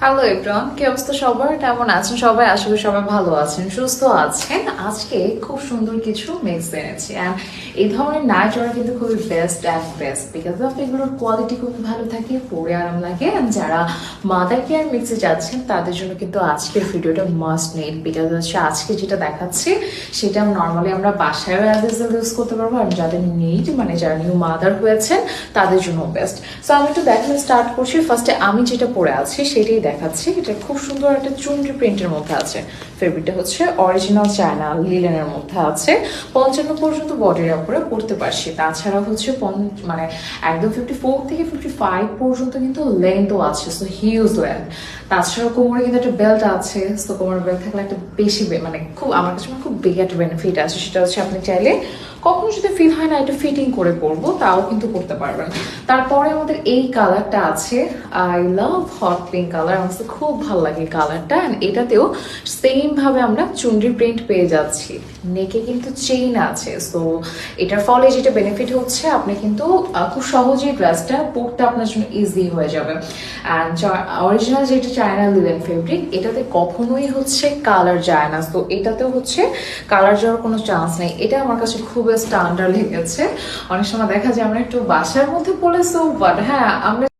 Hello everyone কি অবস্থা সবার? কেমন আছেন সবাই? আশা করি সবাই ভালো আছেন, সুস্থ আছেন। আজকে খুব সুন্দর কিছু মিক্স এনেছি। অ্যান্ড এই ধরনের নাইট ওয়ার কিন্তু খুবই best and best because of এগুলোর কোয়ালিটি খুবই ভালো থাকে পরে আরাম লাগে। অ্যান্ড যারা মাদার কেয়ার মিক্সে যাচ্ছেন, তাদের জন্য কিন্তু আজকের ভিডিওটা মাস্ট নেড বিকজ হচ্ছে আজকে যেটা দেখাচ্ছি, সেটা নর্মালি আমরা বাসায়ও অ্যাজ ইউজ করতে পারব। আর যাদের নিড মানে যারা নিউ মাদার হয়েছেন, তাদের জন্য বেস্ট সো আমি একটু দেখানো স্টার্ট করছি। ফার্স্টে আমি যেটা পরে আছি, সেটাই দেখাচ্ছি। এটা খুব সুন্দর একটা চুনরি প্রিন্টের মধ্যে আছে। ফেব্রিকটা হচ্ছে অরিজিনাল চায়না লিলেনের মধ্যে আছে। পঞ্চান্ন পর্যন্ত বডির উপরে পড়তে পারছি। তাছাড়া হচ্ছে মানে একদম ফিফটি ফোর থেকে ফিফটি ফাইভ পর্যন্ত কিন্তু লেন্থও আছে সো হিউজ লেন্থ তাছাড়া কোমরে কিন্তু একটা বেল্ট আছে সো কোমরের বেল্ট থাকলে একটা বেশি মানে খুব আমার কাছে খুব বিগ একটা বেনিফিট আছে। সেটা হচ্ছে আপনি চাইলে কখনো যদি ফিল হয় না, এটা ফিটিং করে পরবো, তাও কিন্তু করতে পারবেন। তারপরে আমাদের এই কালারটা আছে I love hot pink colour আমার কাছে খুব ভালো লাগে কালারটা অ্যান্ড এটাতেও সেম ভাবে আমরা চুনরি প্রিন্ট পেয়ে যাচ্ছি। নেকে কিন্তু চেইন আছে সো এটার ফলে যেটা বেনিফিট হচ্ছে, আপনি কিন্তু খুব সহজেই ড্রেসটা পরতে আপনার জন্য ইজি হয়ে যাবে। অ্যান্ড অরিজিনাল যেটা চায়না লিলেন ফেব্রিক এটাতে কখনোই হচ্ছে কালার যায় না। তো এটাতেও হচ্ছে কালার যাওয়ার কোনো চান্স নেই। এটা আমার কাছে খুব স্ট্যান্ডার্ড লেগেছে। অনেক সময় দেখা যায় আমরা একটু বাসার মধ্যে পড়ে সো বাট হ্যাঁ আমরা